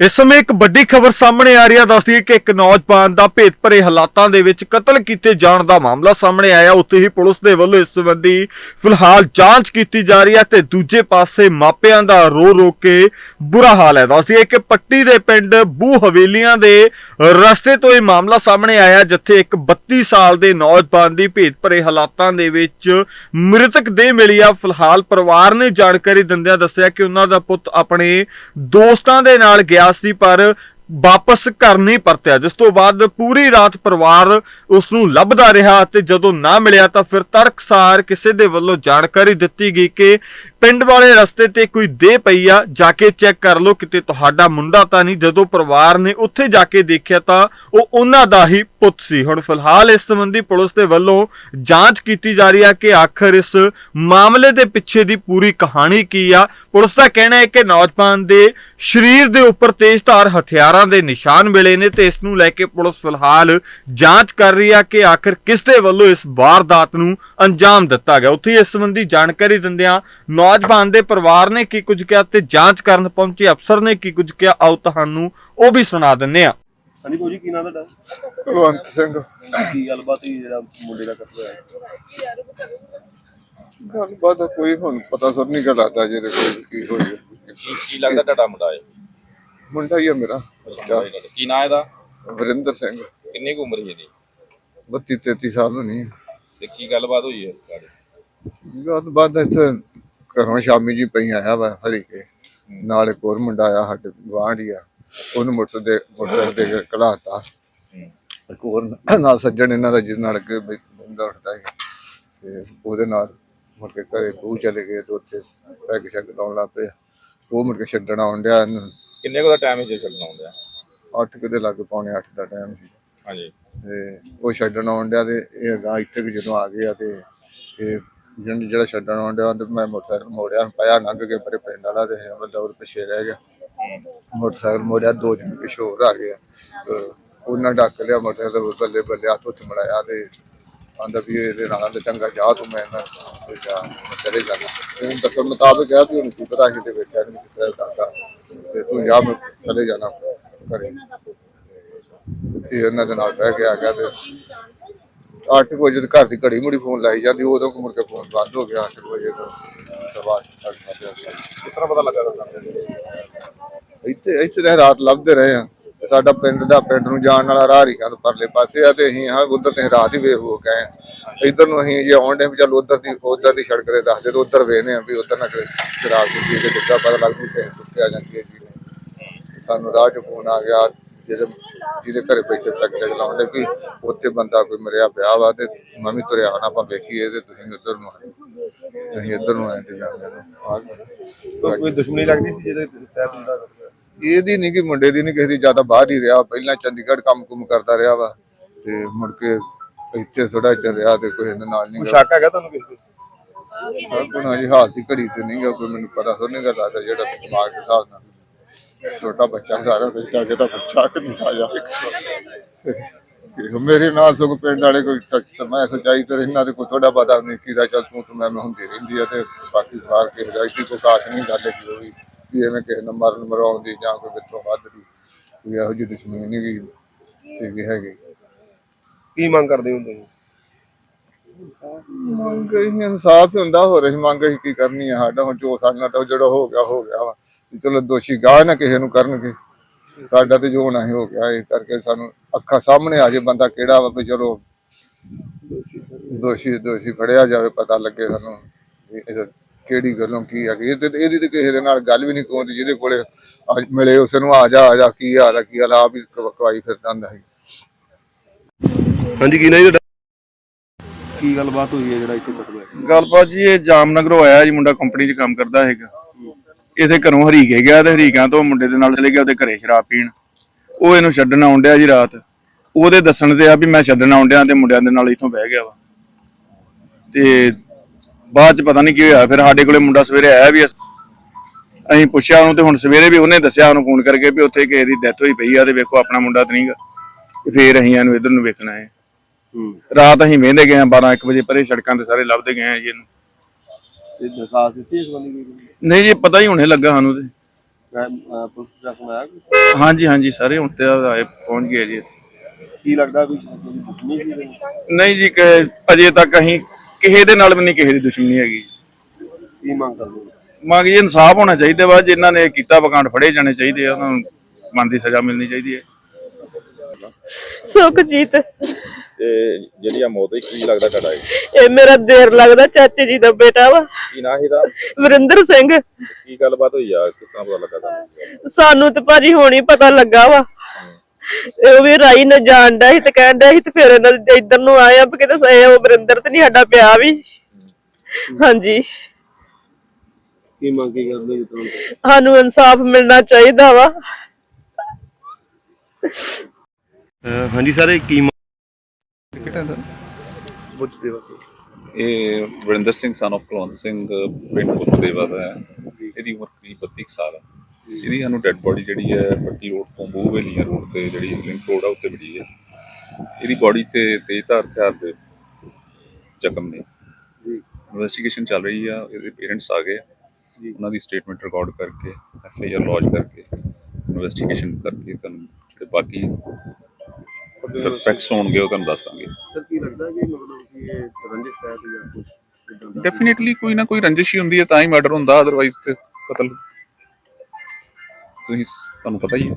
ਇਸ ਸਮੇਂ ਇੱਕ ਵੱਡੀ ਖਬਰ ਸਾਹਮਣੇ ਆ ਰਹੀ ਹੈ ਦੱਸਦੀ ਹੈ ਕਿ ਇੱਕ ਨੌਜਵਾਨ ਦਾ ਭੇਤ ਭਰੇ ਹਾਲਾਤਾਂ ਦੇ ਵਿੱਚ ਕਤਲ ਕੀਤੇ ਜਾਣ ਦਾ ਮਾਮਲਾ ਸਾਹਮਣੇ ਆਇਆ। ਉੱਥੇ ਹੀ ਪੁਲਿਸ ਦੇ ਵੱਲੋਂ ਇਸ ਸੰਬੰਧੀ ਫਿਲਹਾਲ ਜਾਂਚ ਕੀਤੀ ਜਾ ਰਹੀ ਹੈ ਤੇ ਦੂਜੇ ਪਾਸੇ ਮਾਪਿਆਂ ਦਾ ਰੋ ਰੋ ਕੇ ਬੁਰਾ ਹਾਲ ਹੈ। ਦੱਸਦੀ ਹੈ ਕਿ ਪੱਟੀ ਦੇ ਪਿੰਡ ਬੂ ਹਵੇਲੀਆਂ ਦੇ ਰਸਤੇ ਤੋਂ ਇਹ ਮਾਮਲਾ ਸਾਹਮਣੇ ਆਇਆ, ਜਿੱਥੇ ਇੱਕ 32 ਸਾਲ ਦੇ ਨੌਜਵਾਨ ਦੀ ਭੇਤ ਭਰੇ ਹਾਲਾਤਾਂ ਦੇ ਵਿੱਚ ਮ੍ਰਿਤਕ ਦੇਹ ਮਿਲੀ ਆ। ਫਿਲਹਾਲ ਪਰਿਵਾਰ ਨੇ ਜਾਣਕਾਰੀ ਦਿੰਦਿਆਂ ਦੱਸਿਆ ਕਿ ਉਹਨਾਂ ਦਾ ਪੁੱਤ ਆਪਣੇ ਦੋਸਤਾਂ ਦੇ ਨਾਲ ਗਿਆ ਸੀ, ਪਰ ਵਾਪਸ ਘਰ ਨਹੀਂ ਪਰਤਿਆ। ਜਿਸ ਤੋਂ ਬਾਅਦ ਪੂਰੀ ਰਾਤ ਪਰਿਵਾਰ ਉਸ ਨੂੰ ਲੱਭਦਾ ਰਿਹਾ ਤੇ ਜਦੋਂ ਨਾ ਮਿਲਿਆ ਤਾਂ ਫਿਰ ਤਰਕਸਾਰ ਕਿਸੇ ਦੇ ਵੱਲੋਂ ਜਾਣਕਾਰੀ ਦਿੱਤੀ ਗਈ ਕਿ ਪਿੰਡ ਵਾਲੇ ਰਸਤੇ ਤੇ ਕੋਈ ਦੇਹ ਪਈ ਆ, ਜਾ ਕੇ ਚੈੱਕ ਕਰ ਲਓ, ਕਿਤੇ ਤੁਹਾਡਾ ਮੁੰਡਾ ਤਾਂ ਨਹੀਂ, ਜਦੋਂ ਪਰਿਵਾਰ ਨੇ ਉੱਥੇ ਜਾ ਕੇ ਦੇਖਿਆ ਤਾਂ ਉਹ ਉਹਨਾਂ ਦਾ ਹੀ ਪੁੱਤ ਸੀ। ਹੁਣ ਫਿਲਹਾਲ ਇਸ ਸੰਬੰਧੀ ਪੁਲਿਸ ਦੇ ਵੱਲੋਂ ਜਾਂਚ ਕੀਤੀ ਜਾ ਰਹੀ ਆ ਕਿ ਆਖਰ ਇਸ ਮਾਮਲੇ ਦੇ ਪਿੱਛੇ ਦੀ ਪੂਰੀ ਕਹਾਣੀ ਕੀ ਆ। ਪੁਲਿਸ ਦਾ ਕਹਿਣਾ ਹੈ ਕਿ ਨੌਜਵਾਨ ਦੇ ਸਰੀਰ ਦੇ ਉੱਪਰ ਤੇਜ਼ਧਾਰ ਹਥਿਆਰਾਂ ਦੇ ਨਿਸ਼ਾਨ ਮਿਲੇ ਨੇ ਤੇ ਇਸ ਨੂੰ ਲੈ ਕੇ ਪੁਲਿਸ ਫਿਲਹਾਲ ਜਾਂਚ ਕਰ ਰਹੀ ਆ ਕਿ ਆਖਰ ਕਿਸ ਦੇ ਵੱਲੋਂ ਇਸ ਵਾਰਦਾਤ ਨੂੰ ਅੰਜਾਮ ਦਿੱਤਾ ਗਿਆ। ਉੱਥੇ ਇਸ ਸੰਬੰਧੀ ਜਾਣਕਾਰੀ ਦਿੰਦਿਆਂ ਨੌ ਨੌਜਵਾਨ ਦੇ ਪਰਿਵਾਰ ਨੇ ਕੀ ਕੁਝ ਕਿਹਾ ਤੇ ਜਾਂਚ ਕਰਨ ਪਹੁੰਚੇ ਅਫਸਰ ਨੇ ਕੀ ਕੁਝ ਕਿਹਾ? ਆਓ ਤੁਹਾਨੂੰ ਉਹ ਵੀ ਸੁਣਾ ਦਿੰਨੇ ਆ ਹਾਂਜੀ ਭਾਜੀ ਕੀ ਨਾਮ ਤੁਹਾਡਾ? ਕੁਲਵੰਤ ਸਿੰਘ। ਕੀ ਗੱਲਬਾਤ ਹੋਈ ਜਿਹੜਾ ਮੁੰਡੇ ਦਾ ਕਤਲ ਹੋਇਆ? ਗੱਲਬਾਤ ਦਾ ਕੋਈ ਹੁਣ ਪਤਾ ਸਰ ਨਹੀਂ ਗਾ ਲੱਗਦਾ ਜਿਹਦੇ ਕੋਈ ਕੀ ਹੋਈ ਹੈ। ਕੀ ਕੀ ਲੱਗਦਾ ਤੁਹਾਡਾ ਮੁੰਡਾ ਹੈ ਮੁੰਡਾ ਹੀ ਹੈ ਮੇਰਾ। ਕੀ ਨਾਂ ਇਹਦਾ? ਵਰਿੰਦਰ ਸਿੰਘ। ਕਿੰਨੀ ਕੁ ਉਮਰ ਹੈ ਇਹਦੀ? 32 33 ਸਾਲ ਹੋਣੀ ਹੈ। ਤੇ ਕੀ ਗੱਲਬਾਤ ਹੋਈ ਹੈ ਗੱਲਬਾਤ ਇੱਥੇ ਘਰੋਂ ਸ਼ਾਮੀ ਜੀ ਪਈ ਆਇਆ ਵਾ ਹਰੀ ਕੇ ਨਾਲ ਇੱਕ ਹੋਰ ਮੁੰਡਾ ਆਇਆ ਸਾਡੇ ਗੁਆਂਢੀ ਆ। ਉਹਨੂੰ ਮੋਟਰਸਾਈਕਲ ਦੇ ਮੋਟਰਸਾਈਕਲ ਦੇ ਕੇ ਕਢਾਤਾ। ਇੱਕ ਹੋਰ ਨਾਲ ਸੱਜਣ ਇਹਨਾਂ ਦਾ ਜਿਸ ਨਾਲ ਅੱਗੇ ਬੈ- ਬੰਦਾ ਉੱਠਦਾ ਹੈ ਤੇ ਉਹਦੇ ਨਾਲ ਮੁੜ ਕੇ ਘਰੇ ਬਹੂ ਚਲੇ ਗਏ ਤੇ ਉੱਥੇ ਪੈਗ ਸ਼ੈਗ ਲਾਉਣ ਲੱਗ ਪਏ। ਉਹ ਮੁੜ ਕੇ ਛੱਡਣ ਆਉਣ ਡਿਆ ਇਹਨੂੰ। ਕਿੰਨੇ ਕੁ ਦਾ ਟਾਈਮ ਹੈ ਜੇ ਛੱਡਣਾ ਹੁੰਦਾ ਅੱਠ ਕੁ ਦੇ ਲੱਗ ਪੌਣੇ 8 ਦਾ ਟਾਈਮ ਸੀ। ਹਾਂਜੀ। ਤੇ ਉਹ ਛੱਡਣ ਆਉਣ ਡਿਆ ਤੇ ਇਹ ਅਗਾਂਹ ਇੱਥੇ ਕੁ ਜਦੋਂ ਆ ਗਿਆ ਤੇ ਇਹ ਜਿਹਨ- ਜਿਹੜਾ ਛੱਡਣ ਆਉਣ ਤੇ ਮੈਂ ਮੋਟਰਸਾਈਕਲ ਮੋੜਿਆ ਪਿਆ ਲੰਘ ਕੇ ਮੇਰੇ ਪਿੰਡ ਵਾਲਾ ਤੇ ਮਤਲਬ ਉਹ ਪਿੱਛੇ ਰਹਿ ਗਿਆ ਮੋਟਰਸਾਈਕਲ ਮੋੜਿਆ, ਦੋ ਜਣ ਪਿੱਛੇ ਹੋਰ ਆ ਗਿਆ ਉਹਨਾਂ ਡੱਕ ਲਿਆ ਮੋਟਰਸਾਈਕਲ ਬੱਲੇ ਬੱਲੇ ਹੱਥ ਉੱਤੇ ਮੜਾਇਆ ਤੇ ਆਂਦਾ ਵੀ ਇਹਦੇ ਨਾਲ ਤਾਂ ਚੰਗਾ ਜਾ ਤੂੰ ਮੈਂ ਨਾ ਜਾ ਚਲੇ ਜਾਣਾ ਤੇ ਦੱਸਣ ਮੁਤਾਬਕ ਹੈ ਵੀ ਹੁਣ ਕੀ ਪਤਾ ਕਿਤੇ ਵੇਖਿਆ ਨਹੀਂ ਕਿਸ ਦਾਦਾ ਤੇ ਤੂੰ ਜਾ, ਮੈਂ ਚਲੇ ਜਾਣਾ ਘਰੇ। ਇਹ ਉਹਨਾਂ ਦੇ ਨਾਲ ਬਹਿ ਕੇ ਆ ਗਿਆ ਤੇ 8 ਵਜੇ ਤੇ ਘਰ ਦੀ ਘੜੀ ਮੁੜੀ ਫੋਨ ਲਾਈ ਜਾਂਦੀ ਉਦੋਂ ਕੁ ਮੁੜ ਕੇ ਫੋਨ ਬੰਦ ਹੋ ਗਿਆ 8 ਵਜੇ ਤੋਂ ਸਵਾ ਅੱਠ ਵਜੇ ਕਿਸ ਤਰ੍ਹਾਂ ਪਤਾ ਲੱਗਾ ਤੁਹਾਨੂੰ? ਇੱਥੇ ਇੱਥੇ ਤਾਂ ਰਾਤ ਲੱਭਦੇ ਰਹੇ ਆ। ਤੇ ਸਾਡਾ ਪਿੰਡ ਦਾ ਪਿੰਡ ਨੂੰ ਜਾਣ ਵਾਲਾ ਰਾਹ ਰੀਕਾਂ ਤੋਂ ਪਰਲੇ ਪਾਸੇ ਆ ਤੇ ਅਸੀਂ ਹਾਂ ਉਧਰ ਤੇ ਰਾਤ ਹੀ ਵੇਖ ਹੋ ਗਏ ਇਧਰ ਨੂੰ ਅਸੀਂ ਜੇ ਆਉਣ ਦੇ ਵੀ ਚੱਲ ਉਧਰ ਦੀ ਉਧਰ ਦੀ ਸੜਕ ਤੇ ਦੱਸਦੇ ਤੇ ਉਧਰ ਵੇਖਨੇ ਆ ਵੀ ਉਧਰ ਨਾ ਕਿਤੇ ਸ਼ਰਾਬ ਦੀ ਡਿੱਗਾ ਪਤਾ ਲੱਗ ਜੂ ਕਿ ਟੁੱਟਿਆ ਜਾਂਦੀ ਹੈ। ਸਾਨੂੰ ਰਾਹ ਚ ਫੋਨ ਆ ਗਿਆ ਜਿਹਦੇ ਜਿਹਦੇ ਘਰੇ ਬੈਠੇ ਤੱਕ ਚੱਕ ਲਾਉਂਦੇ ਕਿ ਉੱਥੇ ਬੰਦਾ ਕੋਈ ਮਰਿਆ ਪਿਆ ਵਾ ਤੇ ਮੈਂ ਵੀ ਤੁਰਿਆ ਆਣਾ ਆਪਾਂ ਵੇਖੀਏ ਤੇ ਤੁਸੀਂ ਉਧਰ ਨੂੰ ਆਏ ਅਸੀਂ ਇੱਧਰ ਨੂੰ ਆਏ ਤੇ ਗਏ। ਕੋਈ ਦੁਸ਼ਮਣੀ ਲੱਗਦੀ ਸੀ ਜਿਹਦੇ ਕਤਲ ਹੋਇਆ ਇਹਦੀ ਨਹੀਂ ਕਿ ਮੁੰਡੇ ਦੀ ਨਹੀਂ ਕਿਸੇ ਦੀ ਜ਼ਿਆਦਾ ਬਾਹਰ ਹੀ ਰਿਹਾ। ਪਹਿਲਾਂ ਚੰਡੀਗੜ੍ਹ ਕੰਮ ਕੁਮ ਕਰਦਾ ਰਿਹਾ ਵਾ ਤੇ ਮੁੜ ਕੇ ਇੱਥੇ ਥੋੜਾ ਚਿਰ ਰਿਹਾ ਤੇ ਕੋਈ ਇਹਦੇ ਨਾਲ ਨਹੀਂ ਸ਼ੱਕ ਹੈਗਾ ਤੁਹਾਨੂੰ ਕਿਸੇ ਸਾਗੁਣਾ ਜੀ ਹਾਲ ਦੀ ਘੜੀ ਤੇ ਨਹੀਂ ਗਾ ਕੋਈ ਮੈਨੂੰ ਪਤਾ ਸੋ ਨਹੀਂ ਗਾ ਲੱਗਦਾ ਜਿਹੜਾ ਦਿਮਾਗ ਦੇ ਹਿਸਾਬ ਨਾਲ। ਛੋਟਾ ਬੱਚਾ ਸਾਰਾ ਤੇ ਜਾ ਤਾਂ ਬੱਚਾ ਕਿ ਨਹੀਂ ਆ ਜਾ ਮੇਰੇ ਨਾਲ ਸਗੋਂ ਪਿੰਡ ਵਾਲੇ ਕੋਈ ਸੱਚ ਸਮਾਂ ਸਚਾਈ ਤੇ ਇਹਨਾਂ ਦੇ ਕੋਈ ਥੋੜਾ ਬਾਦਾ ਨਹੀਂ ਕੀਦਾ ਚੱਲ ਤੂੰ ਤੂੰ ਮੈਂ ਹੁੰਦੀ ਰਹਿੰਦੀ ਆ ਤੇ ਬਾਕੀ ਬਾਹਰ ਕਿਸੇ ਦਾ ਇੱਡੀ ਕੋਈ ਨਹੀਂ ਗੱਲ ਹੈ ਵੀ ਵੀ ਐਵੇਂ ਕਿਸੇ ਨੂੰ ਮਰਨ ਮਰਾਉਣ ਜਾਂ ਕੋਈ ਵਿੱਚੋਂ ਵੱਧ ਦੀ ਕੋਈ ਇਹੋ ਜਿਹੀ ਦੁਸ਼ਮਣੀ ਨਹੀਂ ਗਈ ਸੀਗੀ ਹੈਗੀ। ਕੀ ਮੰਗ ਕਰਦੇ ਹੁੰਦੇ ਸੀ ਮੰਗ ਇਹ ਇਨਸਾਫ ਹੀ ਹੁੰਦਾ, ਹੋਰ ਅਸੀਂ ਮੰਗ ਅਸੀਂ ਕੀ ਕਰਨੀ ਆ? ਸਾਡਾ ਹੁਣ ਜੋ ਸਾਡੇ ਨਾਲ ਤਾਂ ਜਿਹੜਾ ਹੋ ਗਿਆ ਹੋ ਗਿਆ ਵਾ। ਵੀ ਚਲੋ ਦੋਸ਼ੀ ਗਾਹ ਨਾ ਕਿਸੇ ਨੂੰ ਕਰਨਗੇ। ਸਾਡਾ ਤੇ ਜੋ ਹੋਣਾ ਹੀ ਹੋ ਗਿਆ ਇਸ ਕਰਕੇ ਸਾਨੂੰ ਅੱਖਾਂ ਸਾਹਮਣੇ ਆ ਜੇ ਬੰਦਾ ਕਿਹੜਾ ਵਾ ਵੀ ਚਲੋ ਦੋਸ਼ੀ ਦੋਸ਼ੀ ਫੜਿਆ ਜਾਵੇ, ਪਤਾ ਲੱਗੇ ਸਾਨੂੰ ਵੀ ਇਹ ਕਿਹੜੀ ਗੱਲੋਂ ਕੀ ਹੈਗੀ ਇਹ ਤੇ ਇਹਦੀ ਤੇ ਕਿਸੇ ਦੇ ਨਾਲ ਗੱਲ ਵੀ ਨਹੀਂ ਕੋਉਂਦੀ ਜਿਹਦੇ ਕੋਲੇ ਅੱਜ ਮਿਲੇ ਉਸ ਨੂੰ ਆ ਜਾ ਆ ਜਾ, ਕੀ ਹਾਲ ਆ, ਕੀ ਹਾਲ ਆ, ਆਪ ਕਵਾਈ ਫਿਰਦਾ ਹੁੰਦਾ ਹੈ ਹਾਂਜੀ, ਕੀ ਨਾਮ ਕੀ ਗੱਲਬਾਤ ਹੋਈ ਹੈ ਜਿਹੜਾ ਇੱਥੇ ਕਤਲ ਹੋਇਆ ਗੱਲਬਾਤ ਜੀ, ਇਹ ਜਾਮਨਗਰੋਂ ਆਇਆ ਜੀ, ਮੁੰਡਾ ਕੰਪਨੀ 'ਚ ਕੰਮ ਕਰਦਾ ਹੈਗਾ ਇਥੇ ਘਰੋਂ ਹਰੀਕੇ ਗਿਆ ਤੇ ਹਰੀਕਿਆਂ ਤੋਂ ਮੁੰਡੇ ਦੇ ਨਾਲ ਚਲੇ ਗਿਆ ਉਹਦੇ ਘਰੇ ਸ਼ਰਾਬ ਪੀਣ। ਉਹ ਇਹਨੂੰ ਛੱਡਣ ਆਉਣ ਡਿਆ ਜੀ ਰਾਤ। ਉਹਦੇ ਦੱਸਣ ਤੇ ਆ ਵੀ ਮੈਂ ਛੱਡਣ ਆਉਣ ਡਿਆ ਤੇ ਮੁੰਡਿਆਂ ਦੇ ਨਾਲ ਇੱਥੋਂ ਬਹਿ ਗਿਆ ਵਾ। ਤੇ ਬਾਅਦ ਚ ਪਤਾ ਨਹੀਂ ਕੀ ਹੋਇਆ, ਫਿਰ ਸਾਡੇ ਕੋਲੇ ਮੁੰਡਾ ਸਵੇਰੇ ਆਇਆ ਵੀ ਅਸ- ਅਸੀਂ ਪੁੱਛਿਆ ਉਹਨੂੰ ਤੇ ਹੁਣ ਸਵੇਰੇ ਵੀ ਉਹਨੇ ਦੱਸਿਆ ਉਹਨੂੰ ਫੋਨ ਕਰਕੇ ਵੀ ਉੱਥੇ ਕਿਸੇ ਦੀ ਡੈਥ ਹੋਈ ਪਈ ਆ ਤੇ ਵੇਖੋ ਆਪਣਾ ਮੁੰਡਾ ਤੇ ਨਹੀਂਗਾ ਤੇ ਫੇਰ ਅਸੀਂ ਇਹਨੂੰ ਇਧਰ ਨੂੰ ਵੇਖਣਾ ਹੈ ਰਾਤ ਅਸੀਂ ਵਹਿੰਦੇ ਗਏ ਆ 12 1 ਵਜੇ ਪਰੇ ਸੜਕਾਂ ਤੇ ਸਾਰੇ ਲੱਭਦੇ ਗਏ ਆ ਜੀ ਇਹਨੂੰ। ਤੇ ਦਰਖਾਸਤ ਦਿੱਤੀ ਇਸ ਬੰਦੇ ਦੀ? ਨਹੀਂ ਜੀ ਪਤਾ ਹੀ ਹੁਣੇ ਲੱਗਾ ਸਾਨੂੰ ਤੇ। ਅਹ ਪੁਲਿਸ ਪ੍ਰਸ਼ਾਸਨ ਆਇਆ ਕੋਈ? ਹਾਂਜੀ ਹਾਂਜੀ ਸਾਰੇ ਹੁਣ ਤੇ ਆਏ ਪਹੁੰਚ ਗਏ ਜੀ ਇੱਥੇ। ਕੀ ਲੱਗਦਾ ਵੀ ਦੁਸ਼ਮਣੀ ਸੀ ਇਹਦੇ? ਨਹੀਂ ਜੀ ਕਿ ਅਜੇ ਤੱਕ ਅਸੀਂ ਕਿਸੇ ਦੇ ਨਾਲ ਵੀ ਨਹੀਂ ਕਿਸੇ ਦੀ ਦੁਸ਼ਮਣੀ ਹੈਗੀ। ਕੀ ਮੰਗ ਕਰਦੇ ਹੋ? ਮੰਗ ਜੀ ਇਨਸਾਫ ਹੋਣਾ ਚਾਹੀਦਾ ਵਾ ਜਿਨ੍ਹਾਂ ਨੇ ਕੀਤਾ ਵਕਾਂਡ ਫੜੇ ਜਾਣੇ ਚਾਹੀਦੇ ਆ ਉਹਨਾਂ ਨੂੰ ਮਨ ਦੀ ਸਜ਼ਾ ਮਿਲਣੀ ਚਾਹੀਦੀ ਹੈ। ਸੁਖਜੀਤ। ਤੇ ਜਿਹੜੀ ਆ ਮੌਤ ਹੋਈ ਕੀ ਲੱਗਦਾ ਤੁਹਾਡਾ ਇਹ? ਇਹ ਮੇਰਾ ਦੇਰ ਲੱਗਦਾ ਚਾਚੇ ਜੀ ਦਾ ਬੇਟਾ ਵਾ। ਕੀ ਨਾਂ ਇਹਦਾ? ਵਰਿੰਦਰ ਸਿੰਘ। ਕੀ ਗੱਲਬਾਤ ਹੋਈ ਆ? ਕਿਸ ਤਰ੍ਹਾਂ ਪਤਾ ਲੱਗਾ ਤੁਹਾਨੂੰ? ਸਾਨੂੰ ਤੇ ਭਾਜੀ ਹੁਣੀ ਪਤਾ ਲੱਗਾ ਵਾ। ਇਹ ਉਹ ਵੀ ਰਾਈ ਨਾ ਜਾਣਦਾ ਸੀ ਤੇ ਕਹਿੰਦਾ ਸੀ ਤੇ ਫਿਰ ਇਹਨਾਂ ਦੇ ਇੱਧਰ ਨੂੰ ਆਏ ਆ ਵੀ ਕਿਤੇ ਸੇ ਉਹ ਵਰਿੰਦਰ ਤੇ ਨਹੀਂ ਸਾਡਾ ਪਿਆ ਵੀ। ਹਾਂਜੀ। ਕੀ ਮੰਗ ਕੀ ਕਰਦੇ ਜੀ ਤੁਹਾਨੂੰ ਸਾਨੂੰ ਇਨਸਾਫ ਮਿਲਣਾ ਚਾਹੀਦਾ ਵਾ। ਹਾਂਜੀ ਸਰ ਕੀ ਇਹ ਵਰਿੰਦਰ ਸਿੰਘ ਸਨ of ਕੁਲਵੰਤ ਸਿੰਘ ਪਿੰਡ ਪੁੱਤੇਵਾ ਦਾ ਹੈ। ਇਹਦੀ ਉਮਰ ਕਰੀਬ 32 ਕੁ ਸਾਲ ਹੈ। ਇਹਦੀ ਸਾਨੂੰ ਡੈੱਡ ਬੋਡੀ ਜਿਹੜੀ ਹੈ ਪੱਟੀ ਰੋਡ ਤੋਂ ਬੂਹਵੇਲੀਆਂ ਰੋਡ ਤੇ ਜਿਹੜੀ ਲਿੰਕ ਰੋਡ ਆ ਉੱਤੇ ਮਿਲੀ ਹੈ। ਇਹਦੀ ਬੋਡੀ ਤੇ ਤੇਜ਼ਧਾਰ ਹਥਿਆਰ ਦੇ ਜ਼ਖਮ ਨੇ। ਇਨਵੈਸਟੀਗੇਸ਼ਨ ਚੱਲ ਰਹੀ ਆ ਇਹਦੇ ਪੇਰੈਂਟਸ ਆ ਗਏ। ਉਹਨਾਂ ਦੀ ਸਟੇਟਮੈਂਟ ਰਿਕਾਰਡ ਕਰਕੇ ਐਫ ਆਈ ਆਰ ਲੌਜ ਕਰਕੇ ਇਨਵੈਸਟੀਗੇਸ਼ਨ ਕਰਕੇ ਤੁਹਾਨੂੰ ਜਿਹੜੇ ਬਾਕੀ ਫੈਕਟਸ ਹੋਣਗੇ ਉਹ ਤੁਹਾਨੂੰ ਦੱਸ ਦਾਂਗੇ। ਸਰ ਕੀ ਲੱਗਦਾ ਕਿ ਮਤਲਬ ਕਿ ਇਹ ਰੰਜਿਸ਼ ਹੈ ਤੇ ਜਾਂ ਕੁਝ ਇਦਾਂ ਦਾ? ਡੈਫੀਨਿਟਲੀ ਕੋਈ ਨਾ ਕੋਈ ਰੰਜਿਸ਼ ਹੀ ਹੁੰਦੀ ਹੈ ਤਾਂ ਹੀ ਮਰਡਰ ਹੁੰਦਾ ਅਦਰਵਾਈਜ਼ ਤੇ ਕਤਲ ਤੁਸੀਂ ਤੁਹਾਨੂੰ ਪਤਾ ਹੀ ਹੈ।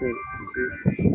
ਤੇ- ਤੇ